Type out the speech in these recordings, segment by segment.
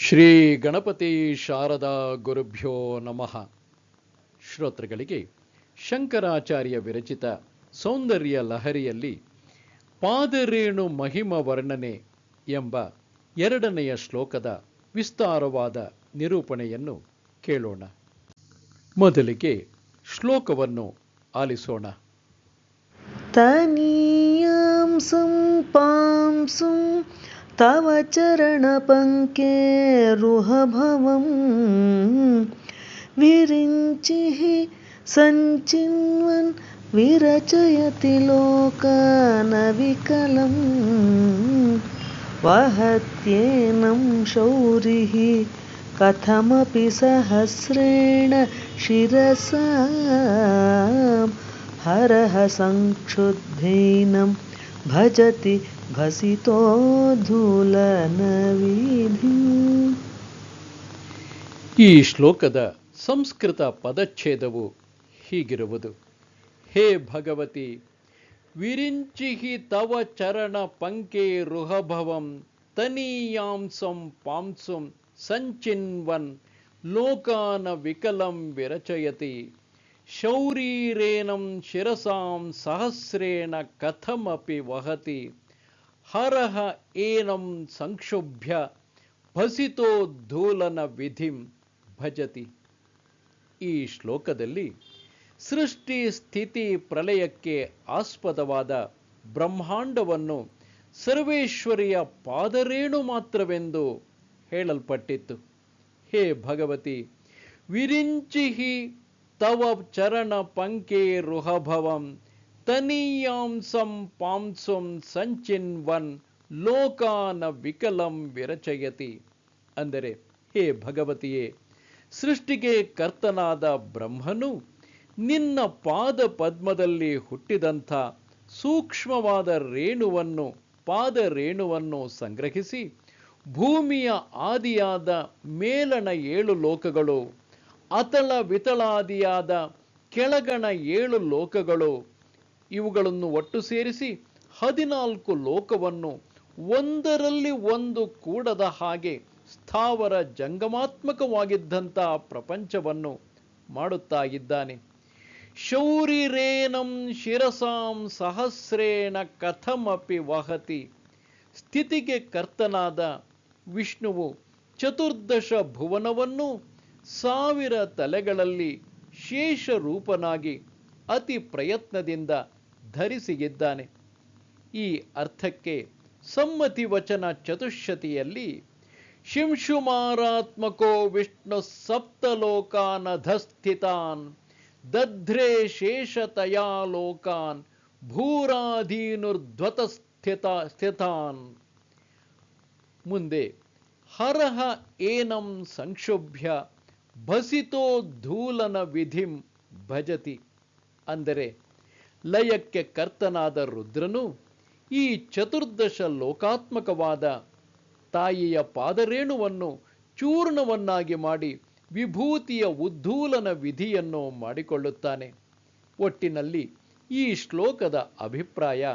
ಶ್ರೀ ಗಣಪತಿ ಶಾರದಾ ಗುರುಭ್ಯೋ ನಮಃ. ಶ್ರೋತೃಗಳಿಗೆ ಶಂಕರಾಚಾರ್ಯ ವಿರಚಿತ ಸೌಂದರ್ಯ ಲಹರಿಯಲ್ಲಿ ಪಾದರೇಣು ಮಹಿಮ ವರ್ಣನೆ ಎಂಬ ಎರಡನೆಯ ಶ್ಲೋಕದ ವಿಸ್ತಾರವಾದ ನಿರೂಪಣೆಯನ್ನು ಕೇಳೋಣ. ಮೊದಲಿಗೆ ಶ್ಲೋಕವನ್ನು ಆಲಿಸೋಣ. ತನೀಯಾಂಸಂ ಪಾಂಸಂ तव चरणपङ्केरुहभवं विरिञ्चिः सञ्चिन्वन् विरचयति लोकानविकलं। वहत्येनं शौरिः कथमपि सहस्रेण शिरसा। हरः संक्षुद्धैनं भजति भसितोद्धूलनविधिम् ಈ ಶ್ಲೋಕದ ಸಂಸ್ಕೃತ ಪದಚ್ಛೇದವು ಹೀಗಿರುವುದು ಹೇ ಭಗವತಿ ವಿರಿಂಚಿಹಿ ತವ ಚರಣ ಪಂಕೆ ರುಹಭವಂ ತನೀಯಾಂಸಂ ಪಾಂಸುಂ ಸಂಚಿನ್ವನ್ ಲೋಕಾನ ವಿಕಲಂ ವಿರಚಯತಿ ಶೌರೀರೇಣಂ ಶಿರಸಾಂ ಸಹಸ್ರೇಣ ಕಥಮಪಿ ವಹತಿ ಹರಹ ಏನಂ ಸಂಕ್ಷುಭ್ಯ ಭಸಿತೋ ಧೂಲನ ವಿಧಿಂ ಭಜತಿ ಈ ಶ್ಲೋಕದಲ್ಲಿ ಸೃಷ್ಟಿ ಸ್ಥಿತಿ ಪ್ರಲಯಕ್ಕೆ ಆಸ್ಪದವಾದ ಬ್ರಹ್ಮಾಂಡವನ್ನು ಸರ್ವೇಶ್ವರಿಯ ಪಾದರೇಣು ಮಾತ್ರವೆಂದು ಹೇಳಲ್ಪಟ್ಟಿತ್ತು. ಹೇ ಭಗವತಿ, ವಿರಿಂಚಿಹಿ ತವ ಚರಣ ಪಂಕೆ ರುಹಭವಂ ತನೀಯಾಂಸಂ ಪಾಂಸಂ ಸಂಚಿನ್ವನ್ ಲೋಕಾನ ವಿಕಲಂ ವಿರಚಯತಿ ಅಂದರೆ, ಹೇ ಭಗವತಿಯೇ, ಸೃಷ್ಟಿಗೆ ಕರ್ತನಾದ ಬ್ರಹ್ಮನು ನಿನ್ನ ಪಾದ ಪದ್ಮದಲ್ಲಿ ಹುಟ್ಟಿದಂಥ ಸೂಕ್ಷ್ಮವಾದ ರೇಣುವನ್ನು, ಪಾದ ರೇಣುವನ್ನು ಸಂಗ್ರಹಿಸಿ ಭೂಮಿಯ ಆದಿಯಾದ ಮೇಲಣ ಏಳು ಲೋಕಗಳು ಅತಳ ವಿತಳಾದಿಯಾದ ಕೆಳಗಣ ಏಳು ಲೋಕಗಳು, ಇವುಗಳನ್ನು ಒಟ್ಟು ಸೇರಿಸಿ ಹದಿನಾಲ್ಕು ಲೋಕವನ್ನು ಒಂದರಲ್ಲಿ ಒಂದು ಕೂಡದ ಹಾಗೆ ಸ್ಥಾವರ ಜಂಗಮಾತ್ಮಕವಾಗಿದ್ದಂಥ ಪ್ರಪಂಚವನ್ನು ಮಾಡುತ್ತಾ ಇದ್ದಾನೆ. ಶೌರಿರೇನಂ ಶಿರಸಾಂ ಸಹಸ್ರೇಣ ಕಥಮಪಿ ವಹತಿ. ಸ್ಥಿತಿಗೆ ಕರ್ತನಾದ ವಿಷ್ಣುವು ಚತುರ್ದಶ ಭುವನವನ್ನು ಸಾವಿರ ತಲೆಗಳಲ್ಲಿ ಶೇಷ ರೂಪನಾಗಿ ಅತಿ ಪ್ರಯತ್ನದಿಂದ ಧರಿಸಿಗಿದ್ದಾನೆ. ಈ ಅರ್ಥಕ್ಕೆ ಸಮ್ಮತಿ ವಚನ ಚತುಶ್ಶತಿಯಲ್ಲಿ ಶಿಂಶುಮಾರಾತ್ಮಕೋ ವಿಷ್ಣು ಸಪ್ತಲೋಕಾನಧಸ್ಥಿತಾನ್, ದಧ್ರೇ ಶೇಷತಯಾ ಲೋಕಾನ್ ಭೂರಾಧೀನುರ್ಧ್ವತ ಸ್ಥಿತ ಸ್ಥಿತಾನ್. ಮುಂದೆ, ಹರಹ ಏನಂ ಸಂಕ್ಷುಭ್ಯ ಭಸಿತೋದ್ಧೂಲನ ವಿಧಿಂ ಭಜತಿ ಅಂದರೆ ಲಯಕ್ಕೆ ಕರ್ತನಾದ ರುದ್ರನು ಈ ಚತುರ್ದಶ ಲೋಕಾತ್ಮಕವಾದ ತಾಯಿಯ ಪಾದರೇಣುವನ್ನು ಚೂರ್ಣವನ್ನಾಗಿ ಮಾಡಿ ವಿಭೂತಿಯ ಉದ್ಧೂಲನ ವಿಧಿಯನ್ನು ಮಾಡಿಕೊಳ್ಳುತ್ತಾನೆ. ಒಟ್ಟಿನಲ್ಲಿ ಈ ಶ್ಲೋಕದ ಅಭಿಪ್ರಾಯ,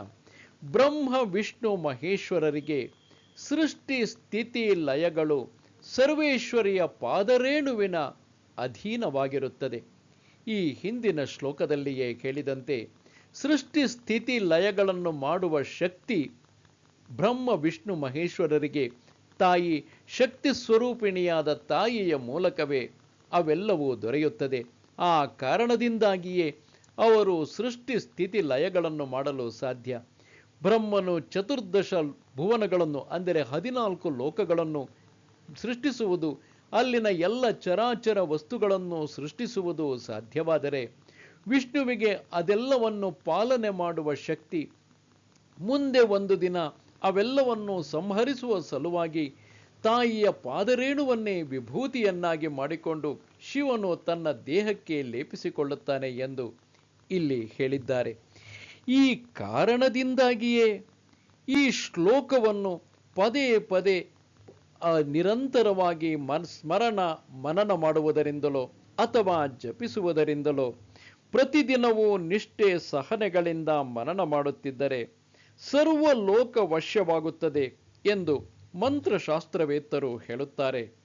ಬ್ರಹ್ಮ, ವಿಷ್ಣು, ಮಹೇಶ್ವರರಿಗೆ ಸೃಷ್ಟಿ ಸ್ಥಿತಿ ಲಯಗಳು ಸರ್ವೇಶ್ವರಿಯ ಪಾದರೇಣುವಿನ ಅಧೀನವಾಗಿರುತ್ತದೆ. ಈ ಹಿಂದಿನ ಶ್ಲೋಕದಲ್ಲಿಯೇ ಹೇಳಿದಂತೆ ಸೃಷ್ಟಿ ಸ್ಥಿತಿ ಲಯಗಳನ್ನು ಮಾಡುವ ಶಕ್ತಿ ಬ್ರಹ್ಮ, ವಿಷ್ಣು, ಮಹೇಶ್ವರರಿಗೆ, ತಾಯಿ ಶಕ್ತಿ ಸ್ವರೂಪಿಣಿಯಾದ ತಾಯಿಯ ಮೂಲಕವೇ ಅವೆಲ್ಲವೂ ದೊರೆಯುತ್ತದೆ. ಆ ಕಾರಣದಿಂದಾಗಿಯೇ ಅವರು ಸೃಷ್ಟಿ ಸ್ಥಿತಿ ಲಯಗಳನ್ನು ಮಾಡಲು ಸಾಧ್ಯ. ಬ್ರಹ್ಮನು ಚತುರ್ದಶ ಭುವನಗಳನ್ನು, ಅಂದರೆ ಹದಿನಾಲ್ಕು ಲೋಕಗಳನ್ನು ಸೃಷ್ಟಿಸುವುದು, ಅಲ್ಲಿನ ಎಲ್ಲ ಚರಾಚರ ವಸ್ತುಗಳನ್ನು ಸೃಷ್ಟಿಸುವುದು ಸಾಧ್ಯವಾದರೆ ವಿಷ್ಣುವಿಗೆ ಅದೆಲ್ಲವನ್ನು ಪಾಲನೆ ಮಾಡುವ ಶಕ್ತಿ, ಮುಂದೆ ಒಂದು ದಿನ ಅವೆಲ್ಲವನ್ನು ಸಂಹರಿಸುವ ಸಲುವಾಗಿ ತಾಯಿಯ ಪಾದರೇಣುವನ್ನೇ ವಿಭೂತಿಯನ್ನಾಗಿ ಮಾಡಿಕೊಂಡು ಶಿವನು ತನ್ನ ದೇಹಕ್ಕೆ ಲೇಪಿಸಿಕೊಳ್ಳುತ್ತಾನೆ ಎಂದು ಇಲ್ಲಿ ಹೇಳಿದ್ದಾರೆ. ಈ ಕಾರಣದಿಂದಾಗಿಯೇ ಈ ಶ್ಲೋಕವನ್ನು ಪದೇ ಪದೇ ನಿರಂತರವಾಗಿ ಮನ್, ಸ್ಮರಣ ಮನನ ಮಾಡುವುದರಿಂದಲೋ ಅಥವಾ ಜಪಿಸುವುದರಿಂದಲೋ ಪ್ರತಿದಿನವೂ ನಿಷ್ಠೆ ಸಹನೆಗಳಿಂದ ಮನನ ಮಾಡುತ್ತಿದ್ದರೆ ಸರ್ವ ಲೋಕ ವಶ್ಯವಾಗುತ್ತದೆ ಎಂದು ಮಂತ್ರಶಾಸ್ತ್ರವೇತ್ತರು ಹೇಳುತ್ತಾರೆ.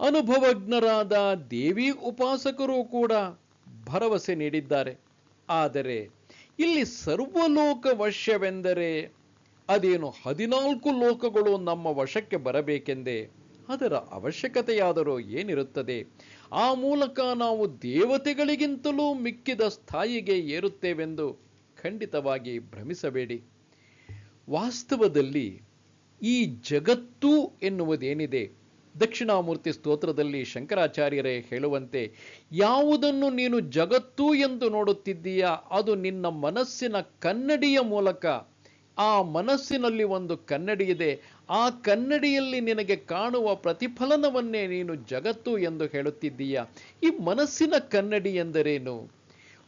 ಅನುಭವಜ್ಞರಾದ ದೇವಿ ಉಪಾಸಕರು ಕೂಡ ಭರವಸೆ ನೀಡಿದ್ದಾರೆ. ಆದರೆ ಇಲ್ಲಿ ಸರ್ವಲೋಕ ವಶ್ಯವೆಂದರೆ ಅದೇನು ಹದಿನಾಲ್ಕು ಲೋಕಗಳು ನಮ್ಮ ವಶಕ್ಕೆ ಬರಬೇಕೆಂದೇ ಅದರ ಅವಶ್ಯಕತೆಯಾದರೂ ಏನಿರುತ್ತದೆ? ಆ ಮೂಲಕ ನಾವು ದೇವತೆಗಳಿಗಿಂತಲೂ ಮಿಕ್ಕಿದ ಸ್ಥಾಯಿಗೆ ಏರುತ್ತೇವೆಂದು ಖಂಡಿತವಾಗಿ ಭ್ರಮಿಸಬೇಡಿ. ವಾಸ್ತವದಲ್ಲಿ ಈ ಜಗತ್ತು ಎನ್ನುವುದೇನಿದೆ? ದಕ್ಷಿಣಾಮೂರ್ತಿ ಸ್ತೋತ್ರದಲ್ಲಿ ಶಂಕರಾಚಾರ್ಯರೇ ಹೇಳುವಂತೆ, ಯಾವುದನ್ನು ನೀನು ಜಗತ್ತು ಎಂದು ನೋಡುತ್ತಿದ್ದೀಯಾ? ಅದು ನಿನ್ನ ಮನಸ್ಸಿನ ಕನ್ನಡಿಯ ಮೂಲಕ ಆ ಮನಸ್ಸಿನಲ್ಲಿ ಒಂದು ಕನ್ನಡಿ ಇದೆ. ಆ ಕನ್ನಡಿಯಲ್ಲಿ ನಿನಗೆ ಕಾಣುವ ಪ್ರತಿಫಲನವನ್ನೇ ನೀನು ಜಗತ್ತು ಎಂದು ಹೇಳುತ್ತಿದ್ದೀಯ? ಈ ಮನಸ್ಸಿನ ಕನ್ನಡಿ ಎಂದರೇನು?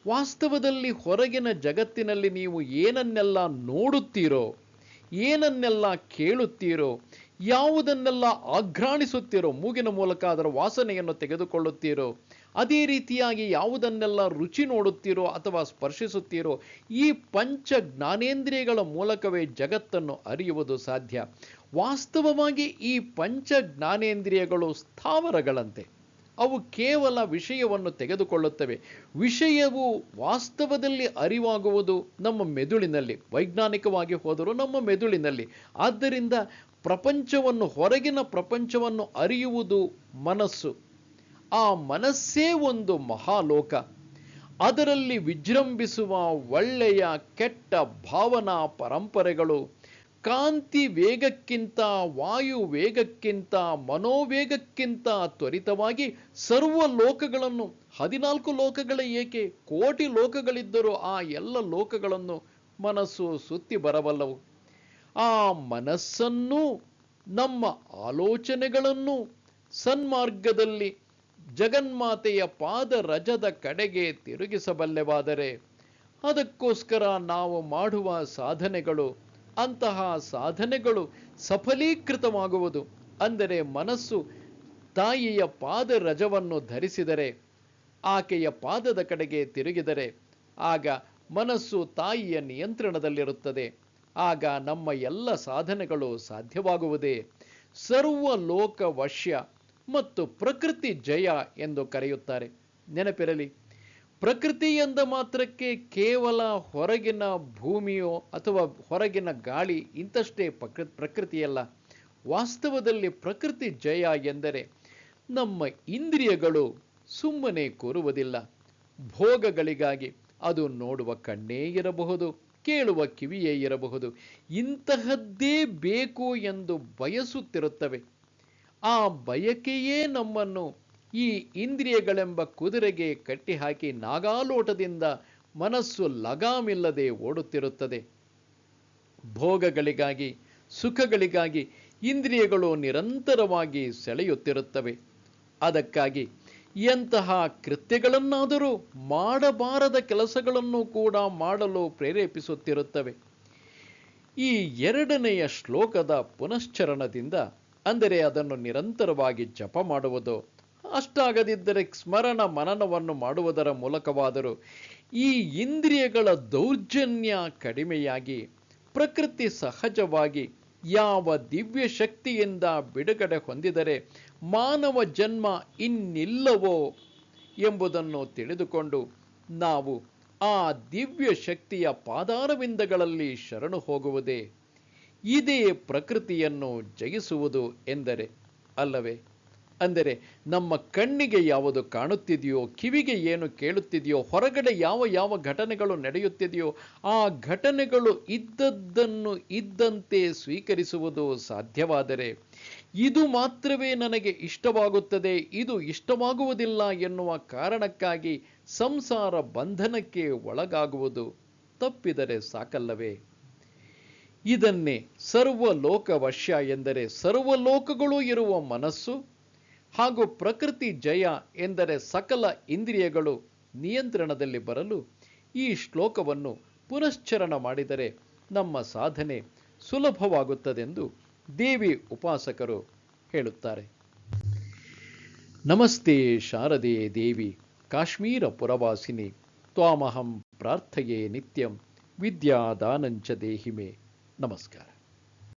ವಾಸ್ತವದಲ್ಲಿ ಹೊರಗಿನ ಜಗತ್ತಿನಲ್ಲಿ ನೀವು ಏನನ್ನೆಲ್ಲ ನೋಡುತ್ತೀರೋ, ಏನನ್ನೆಲ್ಲ ಕೇಳುತ್ತೀರೋ, ಯಾವುದನ್ನೆಲ್ಲ ಆಘ್ರಾಣಿಸುತ್ತೀರೋ, ಮೂಗಿನ ಮೂಲಕ ಅದರ ವಾಸನೆಯನ್ನು ತೆಗೆದುಕೊಳ್ಳುತ್ತೀರೋ ಅದೇ ರೀತಿಯಾಗಿ ಯಾವುದನ್ನೆಲ್ಲ ರುಚಿ ನೋಡುತ್ತೀರೋ ಅಥವಾ ಸ್ಪರ್ಶಿಸುತ್ತೀರೋ ಈ ಪಂಚ ಜ್ಞಾನೇಂದ್ರಿಯಗಳ ಮೂಲಕವೇ ಜಗತ್ತನ್ನು ಅರಿಯುವುದು ಸಾಧ್ಯ. ವಾಸ್ತವವಾಗಿ ಈ ಪಂಚ ಜ್ಞಾನೇಂದ್ರಿಯಗಳು ಸ್ಥಾವರಗಳಂತೆ. ಅವು ಕೇವಲ ವಿಷಯವನ್ನು ತೆಗೆದುಕೊಳ್ಳುತ್ತವೆ. ವಿಷಯವು ವಾಸ್ತವದಲ್ಲಿ ಅರಿವಾಗುವುದು ನಮ್ಮ ಮೆದುಳಿನಲ್ಲಿ, ವೈಜ್ಞಾನಿಕವಾಗಿ ಹೋದರೂ ನಮ್ಮ ಮೆದುಳಿನಲ್ಲಿ. ಆದ್ದರಿಂದ ಪ್ರಪಂಚವನ್ನು ಹೊರಗಿನ ಪ್ರಪಂಚವನ್ನು ಅರಿಯುವುದು ಮನಸ್ಸು. ಆ ಮನಸ್ಸೇ ಒಂದು ಮಹಾಲೋಕ. ಅದರಲ್ಲಿ ವಿಜೃಂಭಿಸುವ ಒಳ್ಳೆಯ, ಕೆಟ್ಟ ಭಾವನಾ ಪರಂಪರೆಗಳು, ಕಾಂತಿ ವೇಗಕ್ಕಿಂತ, ವಾಯು ವೇಗಕ್ಕಿಂತ, ಮನೋವೇಗಕ್ಕಿಂತ ತ್ವರಿತವಾಗಿ ಸರ್ವ ಲೋಕಗಳನ್ನು, ಹದಿನಾಲ್ಕು ಲೋಕಗಳ ಏಕೆ, ಕೋಟಿ ಲೋಕಗಳಿದ್ದರೂ ಆ ಎಲ್ಲ ಲೋಕಗಳನ್ನು ಮನಸ್ಸು ಸುತ್ತಿ ಬರಬಲ್ಲವು. ಆ ಮನಸ್ಸನ್ನು, ನಮ್ಮ ಆಲೋಚನೆಗಳನ್ನು ಸನ್ಮಾರ್ಗದಲ್ಲಿ ಜಗನ್ಮಾತೆಯ ಪಾದ ರಜದ ಕಡೆಗೆ ತಿರುಗಿಸಬಲ್ಲೆವಾದರೆ ಅದಕ್ಕೋಸ್ಕರ ನಾವು ಮಾಡುವ ಸಾಧನೆಗಳು, ಅಂತಹ ಸಾಧನೆಗಳು ಸಫಲೀಕೃತವಾಗುವುದು. ಅಂದರೆ ಮನಸ್ಸು ತಾಯಿಯ ಪಾದ ರಜವನ್ನು ಧರಿಸಿದರೆ, ಆಕೆಯ ಪಾದದ ಕಡೆಗೆ ತಿರುಗಿದರೆ, ಆಗ ಮನಸ್ಸು ತಾಯಿಯ ನಿಯಂತ್ರಣದಲ್ಲಿರುತ್ತದೆ. ಆಗ ನಮ್ಮ ಎಲ್ಲ ಸಾಧನೆಗಳು ಸಾಧ್ಯವಾಗುವುದೇ. ಸರ್ವ ಲೋಕ ವಶ್ಯ ಮತ್ತು ಪ್ರಕೃತಿ ಜಯ ಎಂದು ಕರೆಯುತ್ತಾರೆ. ನೆನಪಿರಲಿ, ಪ್ರಕೃತಿ ಎಂದ ಮಾತ್ರಕ್ಕೆ ಕೇವಲ ಹೊರಗಿನ ಭೂಮಿಯೋ ಅಥವಾ ಹೊರಗಿನ ಗಾಳಿ ಇಂತಷ್ಟೇ ಪ್ರಕೃ, ಪ್ರಕೃತಿಯಲ್ಲ. ವಾಸ್ತವದಲ್ಲಿ ಪ್ರಕೃತಿ ಜಯ ಎಂದರೆ ನಮ್ಮ ಇಂದ್ರಿಯಗಳು ಸುಮ್ಮನೆ ಕೂರುವುದಿಲ್ಲ. ಭೋಗಗಳಿಗಾಗಿ ಅದು ನೋಡುವ ಕಣ್ಣೇ ಇರಬಹುದು, ಕೇಳುವ ಕಿವಿಯೇ ಇರಬಹುದು. ಇಂತಹದ್ದೇ ಬೇಕು ಎಂದು ಬಯಸುತ್ತಿರುತ್ತವೆ. ಆ ಬಯಕೆಯೇ ನಮ್ಮನ್ನು ಈ ಇಂದ್ರಿಯಗಳೆಂಬ ಕುದುರೆಗೆ ಕಟ್ಟಿಹಾಕಿ ನಾಗಾಲೋಟದಿಂದ ಮನಸ್ಸು ಲಗಾಮಿಲ್ಲದೆ ಓಡುತ್ತಿರುತ್ತದೆ. ಭೋಗಗಳಿಗಾಗಿ, ಸುಖಗಳಿಗಾಗಿ ಇಂದ್ರಿಯಗಳು ನಿರಂತರವಾಗಿ ಸೆಳೆಯುತ್ತಿರುತ್ತವೆ. ಅದಕ್ಕಾಗಿ ಎಂತಹ ಕೃತ್ಯಗಳನ್ನಾದರೂ ಮಾಡಬಾರದ ಕೆಲಸಗಳನ್ನು ಕೂಡ ಮಾಡಲು ಪ್ರೇರೇಪಿಸುತ್ತಿರುತ್ತವೆ. ಈ ಎರಡನೆಯ ಶ್ಲೋಕದ ಪುನಶ್ಚರಣದಿಂದ ಅಂದರೆ ಅದನ್ನು ನಿರಂತರವಾಗಿ ಜಪ ಮಾಡುವುದು. ಅಷ್ಟಾಗದಿದ್ದರೆ ಸ್ಮರಣ ಮನನವನ್ನು ಮಾಡುವುದರ ಮೂಲಕವಾದರೂ ಈ ಇಂದ್ರಿಯಗಳ ದೌರ್ಜನ್ಯ ಕಡಿಮೆಯಾಗಿ, ಪ್ರಕೃತಿ ಸಹಜವಾಗಿ ಯಾವ ದಿವ್ಯ ಶಕ್ತಿಯಿಂದ ಬಿಡುಗಡೆ ಹೊಂದಿದರೆ ಮಾನವ ಜನ್ಮ ಇನ್ನಿಲ್ಲವೋ ಎಂಬುದನ್ನು ತಿಳಿದುಕೊಂಡು ನಾವು ಆ ದಿವ್ಯ ಶಕ್ತಿಯ ಪಾದಾರವಿಂದಗಳಲ್ಲಿ ಶರಣು ಹೋಗುವುದೇ ಇದೇ ಪ್ರಕೃತಿಯನ್ನು ಜಯಿಸುವುದು ಎಂದರೆ ಅಲ್ಲವೇ? ಅಂದರೆ ನಮ್ಮ ಕಣ್ಣಿಗೆ ಯಾವುದು ಕಾಣುತ್ತಿದೆಯೋ, ಕಿವಿಗೆ ಏನು ಕೇಳುತ್ತಿದೆಯೋ, ಹೊರಗಡೆ ಯಾವ ಯಾವ ಘಟನೆಗಳು ನಡೆಯುತ್ತಿದೆಯೋ, ಆ ಘಟನೆಗಳು ಇದ್ದದ್ದನ್ನು ಇದ್ದಂತೆ ಸ್ವೀಕರಿಸುವುದು ಸಾಧ್ಯವಾದರೆ ಇದು ಮಾತ್ರವೇ ನನಗೆ ಇಷ್ಟವಾಗುತ್ತದೆ, ಇದು ಇಷ್ಟವಾಗುವುದಿಲ್ಲ ಎನ್ನುವ ಕಾರಣಕ್ಕಾಗಿ ಸಂಸಾರ ಬಂಧನಕ್ಕೆ ಒಳಗಾಗುವುದು ತಪ್ಪಿದರೆ ಸಾಕಲ್ಲವೇ? ಇದನ್ನೇ ಸರ್ವಲೋಕ ವಶ್ಯ ಎಂದರೆ ಸರ್ವಲೋಕಗಳು ಇರುವ ಮನಸ್ಸು ಹಾಗೂ ಪ್ರಕೃತಿ ಜಯ ಎಂದರೆ ಸಕಲ ಇಂದ್ರಿಯಗಳು ನಿಯಂತ್ರಣದಲ್ಲಿ ಬರಲು ಈ ಶ್ಲೋಕವನ್ನು ಪುನಶ್ಚರಣ ಮಾಡಿದರೆ ನಮ್ಮ ಸಾಧನೆ ಸುಲಭವಾಗುತ್ತದೆಂದು ದೇವಿ ಉಪಾಸಕರು ಹೇಳುತ್ತಾರೆ. ನಮಸ್ತೆ ಶಾರದೆ ದೇವಿ, ಕಾಶ್ಮೀರ ಪುರವಾಸಿನಿ, ತ್ವಾಮಹಂ ಪ್ರಾರ್ಥಯೇ ನಿತ್ಯಂ, ವಿದ್ಯಾದಾನಂಚ ದೇಹಿಮೆ. नमस्कार